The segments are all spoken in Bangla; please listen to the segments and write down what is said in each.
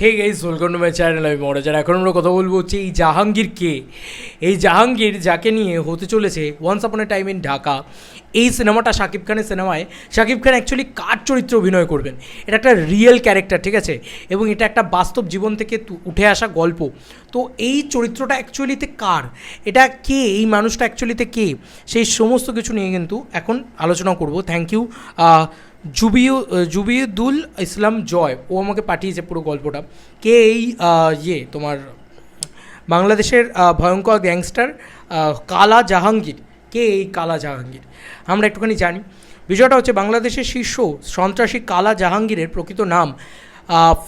Hey guys welcome to my channel আমি মহারাজার এখন আমরা কথা বলব হচ্ছে এই জাহাঙ্গীর কে? এই জাহাঙ্গীর যাকে নিয়ে হতে চলেছে once upon A time in Dhaka, এই সিনেমাটা শাকিব খানের সিনেমায়, শাকিব খান অ্যাকচুয়ালি কার চরিত্রে অভিনয় করবেন? এটা একটা রিয়েল ক্যারেক্টার ঠিক আছে? এবং এটা একটা বাস্তব জীবন থেকে উঠে আসা গল্প। তো এই চরিত্রটা অ্যাকচুয়ালিতে কার? এটা কে? এই মানুষটা অ্যাকচুয়ালিতে কে? সেই সমস্ত কিছু নিয়ে কিন্তু এখন আলোচনা করব। থ্যাংক ইউ জুবিউ জুবিউদ্দুল ইসলাম জয়, ও আমাকে পাঠিয়েছে পুরো গল্পটা। কে এই ইয়ে তোমার বাংলাদেশের ভয়ঙ্কর গ্যাংস্টার কালা জাহাঙ্গীর। কে এই কালা জাহাঙ্গীর? আমরা একটুখানি জানি। বিষয়টা হচ্ছে বাংলাদেশের শীর্ষ সন্ত্রাসী কালা জাহাঙ্গীরের প্রকৃত নাম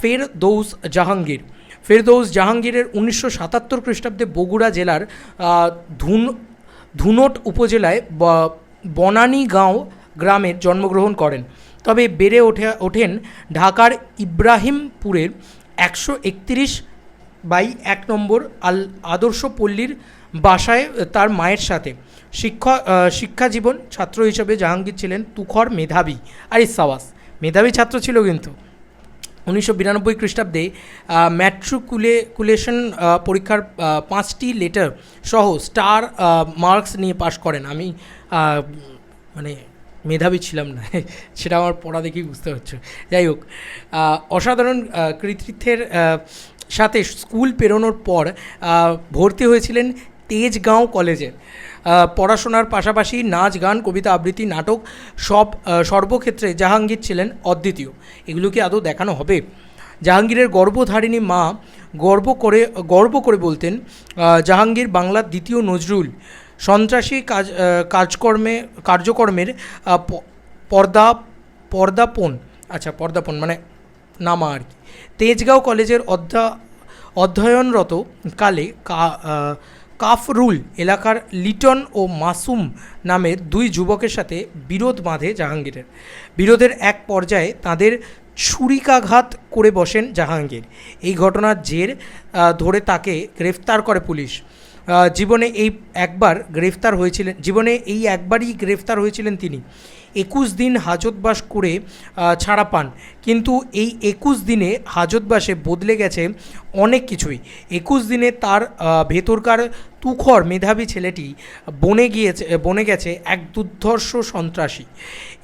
ফেরদৌস জাহাঙ্গীর। ফেরদৌস জাহাঙ্গীরের উনিশশো সাতাত্তর খ্রিস্টাব্দে বগুড়া জেলার ধুন, ধুনট উপজেলায় ব- বনানীগাঁও গ্রামে জন্মগ্রহণ করেন। তবে বেড়ে ওঠে ওঠেন ঢাকার ইব্রাহিমপুরের একশো একত্রিশ বাই এক নম্বর আল আদর্শ পল্লীর বাসায় তার মায়ের সাথে। শিক্ষা আহ, শিক্ষা জীবন ছাত্র হিসেবে জাহাঙ্গীর ছিলেন তুখর মেধাবী। আর সাওয়াস মেধাবী ছাত্র ছিল কিন্তু। উনিশশো বিরানব্বই খ্রিস্টাব্দে ম্যাট্রিকুলেশন পরীক্ষার পাঁচটি লেটার সহ স্টার মার্কস নিয়ে পাশ করেন। আমি মানে মেধাবী ছিলাম না, সেটা আমার পড়া দেখেই বুঝতে হচ্ছে যাই হোক অসাধারণ কৃতিত্বের সাথে স্কুল পেরোনোর পর ভর্তি হয়েছিলেন তেজগাঁও কলেজে। পড়াশোনার পাশাপাশি নাচ, গান, কবিতা, আবৃত্তি, নাটক সব সর্বক্ষেত্রে জাহাঙ্গীর ছিলেন অদ্বিতীয়। এগুলো কি আদৌ দেখানো হবে? জাহাঙ্গীরের গর্বধারিণী মা গর্ব করে গর্ব করে বলতেন জাহাঙ্গীর বাংলার দ্বিতীয় নজরুল। সন্ত্রাসী কাজ কাজকর্মে, কার্যকর্মের পর্দা পর্দাপণ আচ্ছা পর্দাপণ মানে নামা আর কি। তেজগাঁও কলেজের অধ্যা, অধ্যয়নরত কালে কাফরুল এলাকার লিটন ও মাসুম নামের দুই যুবকের সাথে বিরোধ বাঁধে জাহাঙ্গীরের। বিরোধের এক পর্যায়ে তাদের ছুরিকাঘাত করে বসেন জাহাঙ্গীর। এই ঘটনার জের ধরে তাকে গ্রেফতার করে পুলিশ। জীবনে এই একবার গ্রেফতার হয়েছিলেন, জীবনে এই একবারই গ্রেফতার হয়েছিলেন তিনি। একুশ দিন হাজতবাস করে ছাড়া পান। কিন্তু এই একুশ দিনে হাজতবাসে বদলে গেছে অনেক কিছুই। একুশ দিনে তার ভেতরকার তুখর মেধাবী ছেলেটি বনে গিয়েছে, বনে গেছে এক দুর্ধর্ষ সন্ত্রাসী।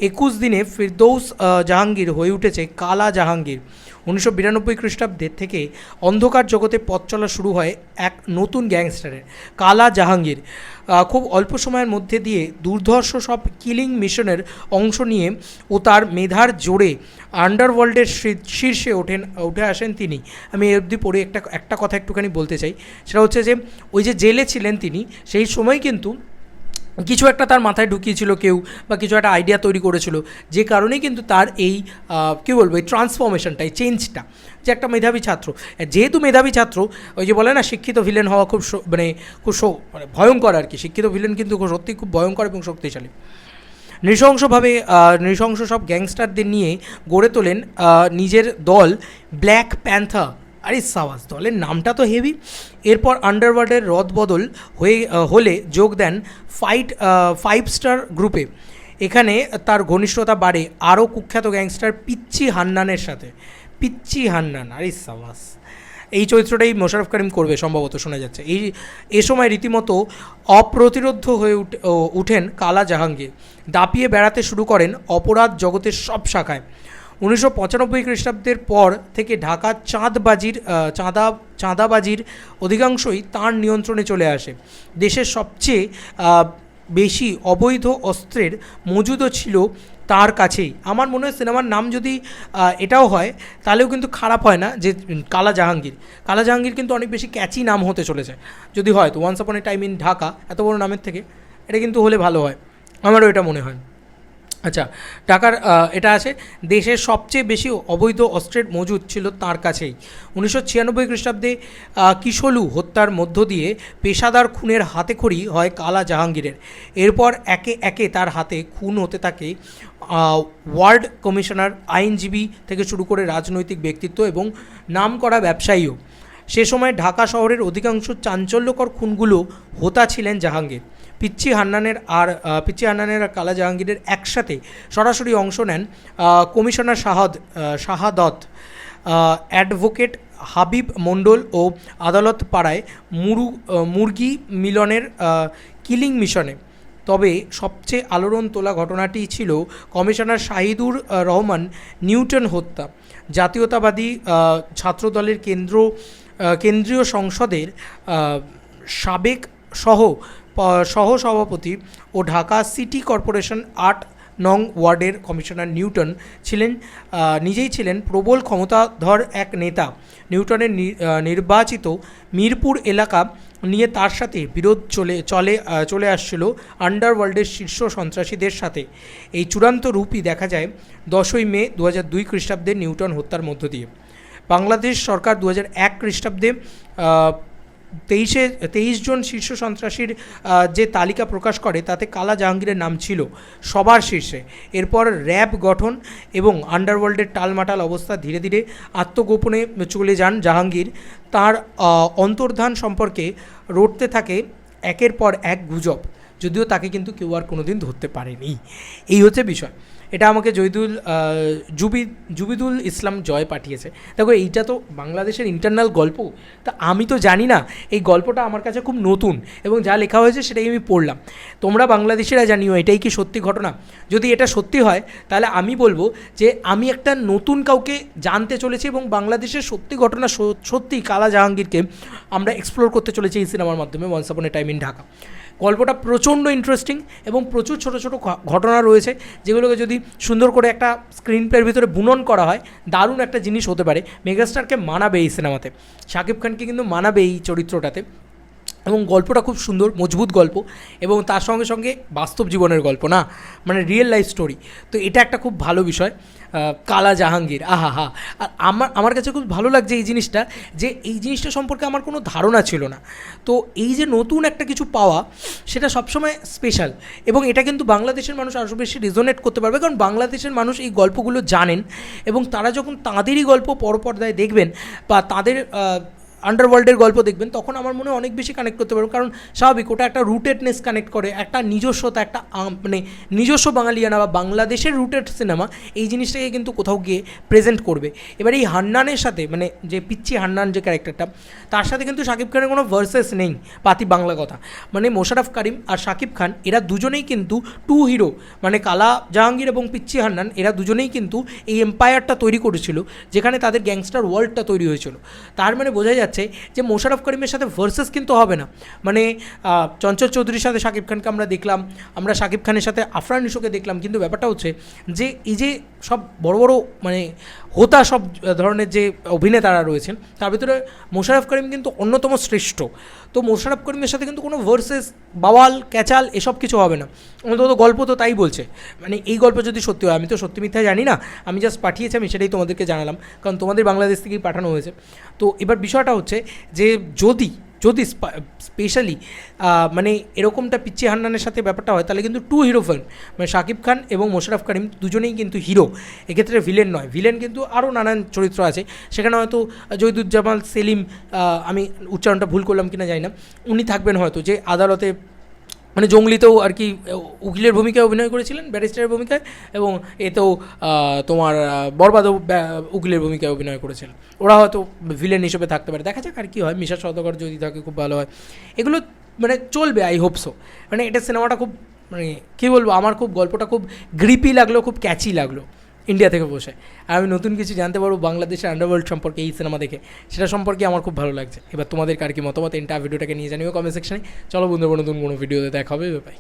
একুশ দিনে ফিরদৌস জাহাঙ্গীর হয়ে উঠেছে কালা জাহাঙ্গীর। উনিশশো বিরানব্বই খ্রিস্টাব্দের থেকে অন্ধকার জগতে পথ চলা শুরু হয় এক নতুন গ্যাংস্টারের, কালা জাহাঙ্গীর। খুব অল্প সময়ের মধ্যে দিয়ে দুর্ধর্ষ সব কিলিং মিশনের অংশ নিয়ে ও তার মেধার জোরে আন্ডারওয়ার্ল্ডের শীর্ষে ওঠেন, উঠে আসেন তিনি। আমি এ অবধি পড়ে একটা একটা কথা একটুখানি বলতে চাই। সেটা হচ্ছে যে, ওই যে জেলে ছিলেন তিনি, সেই সময় কিন্তু কিছু একটা তার মাথায় ঢুকিয়েছিল কেউ বা কিছু একটা আইডিয়া তৈরি করেছিল, যে কারণেই কিন্তু তার এই কী বলব, এই ট্রান্সফরমেশনটা এই চেঞ্জটা যে একটা মেধাবী ছাত্র। যেহেতু মেধাবী ছাত্র, ওই যে বলে না, শিক্ষিত ভিলেন হওয়া খুব মানে খুব মানে ভয়ঙ্কর আর কি। শিক্ষিত ভিলেন কিন্তু সত্যি খুব ভয়ঙ্কর এবং শক্তিশালী। নৃশংসভাবে নৃশংস সব গ্যাংস্টারদের নিয়ে গড়ে তোলেন নিজের দল ব্ল্যাক প্যান্থা আরে সাওয়াজ দলের নামটা তো হেভি এরপর আন্ডারওয়ার্ল্ডের রদবদল হয়ে হলে যোগ দেন ফাইট ফাইভ স্টার গ্রুপে এখানে তার ঘনিষ্ঠতা বাড়ে আরও কুখ্যাত গ্যাংস্টার পিচ্চি হান্নানের সাথে। পিচ্চি হান্নান, আরে সাওয়াজ এই চরিত্রটাই মোশারফ করিম করবে সম্ভবত শোনা যাচ্ছে। এই, এ সময় রীতিমতো অপ্রতিরোধ হয়ে উঠে- উঠেন কালা জাহাঙ্গীর। দাপিয়ে বেড়াতে শুরু করেন অপরাধ জগতের সব শাখায়। উনিশশো পঁচানব্বই খ্রিস্টাব্দের পর থেকে ঢাকা চাঁদবাজির চাঁদা, চাঁদাবাজির অধিকাংশই তার নিয়ন্ত্রণে চলে আসে। দেশের সবচেয়ে বেশি অবৈধ অস্ত্রের মজুদও ছিল তার কাছেই। আমার মনে হয় সিনেমার নাম যদি এটাও হয়, তাহলেও কিন্তু খারাপ হয় না যে কালা জাহাঙ্গীর। কালা জাহাঙ্গীর কিন্তু অনেক বেশি ক্যাচি নাম হতে চলেছে। যদি হয় তো once upon A time in Dhaka, এত বড় নামের থেকে, এটা কিন্তু হলে ভালো হয়। আমারও এটা মনে হয়। আচ্ছা টাকার এটা আছে দেশের সবচেয়ে বেশি অবৈধ অস্ত্রের মজুদ ছিল তার কাছেই। উনিশশো ছিয়ানব্বই খ্রিস্টাব্দে কিশলু হত্যার মধ্য দিয়ে পেশাদার খুনের হাতেখড়ি হয় কালা জাহাঙ্গীরের। এরপর একে একে তার হাতে খুন হতে থাকে ওয়ার্ড কমিশনার, আইনজীবী থেকে শুরু করে রাজনৈতিক ব্যক্তিত্ব এবং নামকরা ব্যবসায়ীও। সে সময় ঢাকা শহরের অধিকাংশ চাঞ্চল্যকর খুনগুলো হোতা ছিলেন জাহাঙ্গীর। পিচ্ছি হান্নানের আর পিচ্ছি হান্নানের আর কালা জাহাঙ্গীরের একসাথে সরাসরি অংশ নেন কমিশনার শাহাদ শাহাদত অ্যাডভোকেট হাবিব মণ্ডল ও আদালত পাড়ায় মুরু মুরগি মিলনের কিলিং মিশনে। তবে সবচেয়ে আলোড়ন তোলা ঘটনাটি ছিল কমিশনার শাহিদুর রহমান নিউটন হত্যা। জাতীয়তাবাদী ছাত্রদলের কেন্দ্র কেন্দ্রীয় সংসদের সাবেক সহ সহ সভাপতি ও ঢাকা সিটি কর্পোরেশন আট নং ওয়ার্ডের কমিশনার নিউটন ছিলেন নিজেই ছিলেন প্রবল ক্ষমতাধর এক নেতা। নিউটনের নির্বাচিত মিরপুর এলাকা নিয়ে তার সাথে বিরোধ চলে চলে চলে আসছিল আন্ডারওয়ার্ল্ডের শীর্ষ সন্ত্রাসীদের সাথে। এই চূড়ান্ত রূপই দেখা যায় দশই মে দু হাজার দুই খ্রিস্টাব্দে নিউটন হত্যার মধ্য দিয়ে। বাংলাদেশ সরকার দু এক খ্রিস্টাব্দে তেইশে, তেইশ জন শীর্ষ সন্ত্রাসীর যে তালিকা প্রকাশ করে তাতে কালা জাহাঙ্গীরের নাম ছিল। সবার শীর্ষে। এরপর র্যাব গঠন এবং আন্ডারওয়ার্ল্ডের টালমাটাল অবস্থা ধীরে ধীরে আত্মগোপনে চলে যান জাহাঙ্গীর। তার অন্তর্ধান সম্পর্কে রটতে থাকে একের পর এক গুজব। যদিও তাকে কিন্তু কেউ আর কোনোদিন ধরতে পারেনি। এই হচ্ছে বিষয়। এটা আমাকে জয়দুল আহ, জুবি জুবিদুল ইসলাম জয় পাঠিয়েছে। দেখো এইটা তো বাংলাদেশের ইন্টারনাল গল্প। তা আমি তো জানি না এই গল্পটা আমার কাছে খুব নতুন এবং যা লেখা হয়েছে সেটাই আমি পড়লাম। তোমরা বাংলাদেশিরা জানিও এটাই কি সত্যি ঘটনা? যদি এটা সত্যি হয় তাহলে আমি বলব যে আমি একটা নতুন কাউকে জানতে চলেছি এবং বাংলাদেশের সত্যি ঘটনা সত্যি কালা জাহাঙ্গীরকে আমরা এক্সপ্লোর করতে চলেছি এই সিনেমার মাধ্যমে ওয়ান্স টাইম ইন ঢাকা গল্পটা প্রচণ্ড ইন্টারেস্টিং এবং প্রচুর ছোটো ছোটো ঘটনা রয়েছে যেগুলোকে যদি সুন্দর করে একটা স্ক্রিন প্লের ভিতরে বুনন করা হয়। দারুণ একটা জিনিস হতে পারে। মেগাস্টারকে মানাবে এই সিনেমাতে শাকিব খানকে কিন্তু মানাবে এই চরিত্রটাতে। এবং গল্পটা খুব সুন্দর, মজবুত গল্প এবং তার সঙ্গে সঙ্গে বাস্তব জীবনের গল্প, না? মানে রিয়েল লাইফ স্টোরি তো এটা একটা খুব ভালো বিষয়। কালা জাহাঙ্গীর, আহা হা। আর আমার আমার কাছে খুব ভালো লাগছে এই জিনিসটা যে এই জিনিসটা সম্পর্কে আমার কোনো ধারণা ছিল না। তো এই যে নতুন একটা কিছু পাওয়া, সেটা সবসময় স্পেশাল এবং এটা কিন্তু বাংলাদেশের মানুষ আরও বেশি রিজোনেট করতে পারবে কারণ বাংলাদেশের মানুষ এই গল্পগুলো জানেন এবং তারা যখন তাঁদেরই গল্প পরপর্দায় দেখবেন বা তাদের আন্ডারওয়ার্ল্ডের গল্প দেখবেন, তখন আমার মনে অনেক বেশি কানেক্ট করতে পারব। কারণ স্বাভাবিক, ওটা একটা রুটেডনেস কানেক্ট করে, একটা নিজস্বতা, একটা মানে নিজস্ব বাঙালিয়ানা বা বাংলাদেশের রুটেড সিনেমা এই জিনিসটাকে কিন্তু কোথাও গিয়ে প্রেজেন্ট করবে। এবার এই হান্নানের সাথে মানে যে পিচ্ছি হান্নান যে ক্যারেক্টারটা তার সাথে কিন্তু শাকিব খানের কোনো ভার্সেস নেই, পাতি বাংলা কথা। মানে মোশারফ করিম আর শাকিব খান, এরা দুজনেই কিন্তু টু হিরো মানে কালা জাহাঙ্গীর এবং পিচ্ছি হান্নান, এরা দুজনেই কিন্তু এই এম্পায়ারটা তৈরি করেছিল, যেখানে তাদের গ্যাংস্টার ওয়ার্ল্ডটা তৈরি হয়েছিল। তার মানে বোঝা যাচ্ছে যে মোশারফ করিমের সাথে ভার্সেস কিন্তু হবে না। মানে চঞ্চল চৌধুরীর সাথে শাকিব খানকে আমরা দেখলাম, আমরা শাকিব খানের সাথে আফরান ইসুকে দেখলাম, কিন্তু ব্যাপারটা হচ্ছে যে, এই যে সব বড় বড় মানে হোতা সব ধরনের যে অভিনেতারা রয়েছেন, তার ভিতরে মোশারফ করিম কিন্তু অন্যতম শ্রেষ্ঠ। তো মোশারফ করিমের সাথে কিন্তু কোনো ভার্সেস বাওয়াল, ক্যাচাল এসব কিছু হবে না। অন্তত গল্প তো তাই বলছে। মানে এই গল্প যদি সত্যি হয়, আমি তো সত্যি মিথ্যা জানি না, আমি জাস্ট পাঠিয়েছি, আমি সেটাই তোমাদেরকে জানালাম। কারণ তোমাদের বাংলাদেশ থেকেই পাঠানো হয়েছে। তো এবার বিষয়টা হচ্ছে যে যদি যদি স্পেশালি মানে এরকমটা পিচ্ছি হান্নানের সাথে ব্যাপারটা হয়, তাহলে কিন্তু টু হিরো ফিল্ম মানে শাকিব খান এবং মোশারফ করিম দুজনেই কিন্তু হিরো এক্ষেত্রে ভিলেন নয়। ভিলেন কিন্তু আরও নানান চরিত্র আছে। সেখানে হয়তো জহিদুজ্জামাল সেলিম আমি উচ্চারণটা ভুল করলাম কিনা জানি না। উনি থাকবেন হয়তো যে আদালতে মানে জঙ্গলিতেও আর কি উকিলের ভূমিকায় অভিনয় করেছিলেন, ব্যারিস্টারের ভূমিকায়, এবং এতেও তোমার বরবাদও উকিলের ভূমিকায় অভিনয় করেছিলেন ওরা হয়তো ভিলেন হিসেবে থাকতে পারে। দেখা যাক আর কি হয়। মিশা সদকর যদি থাকে, খুব ভালো হয়। এগুলো মানে চলবে আই হোপ সো মানে এটা সিনেমাটা খুব মানে কী বলব, আমার খুব গল্পটা খুব গ্রিপি লাগল, খুব ক্যাচি লাগল। ইন্ডিয়া থেকে বসে। আর আমি নতুন কিছু জানতে পারব বাংলাদেশের আন্ডারওয়ার্ল্ড সম্পর্কে এই সিনেমা দেখে। সেটা সম্পর্কে আমার খুব ভালো লাগছে। এবার তোমাদের কার কি মতামত? এন্টার ভিডিওটাকে নিয়ে জানিও কমেন্ট সেকশনে চলো বন্ধুরা, নতুন কোনো ভিডিওতে দেখা হবে বাই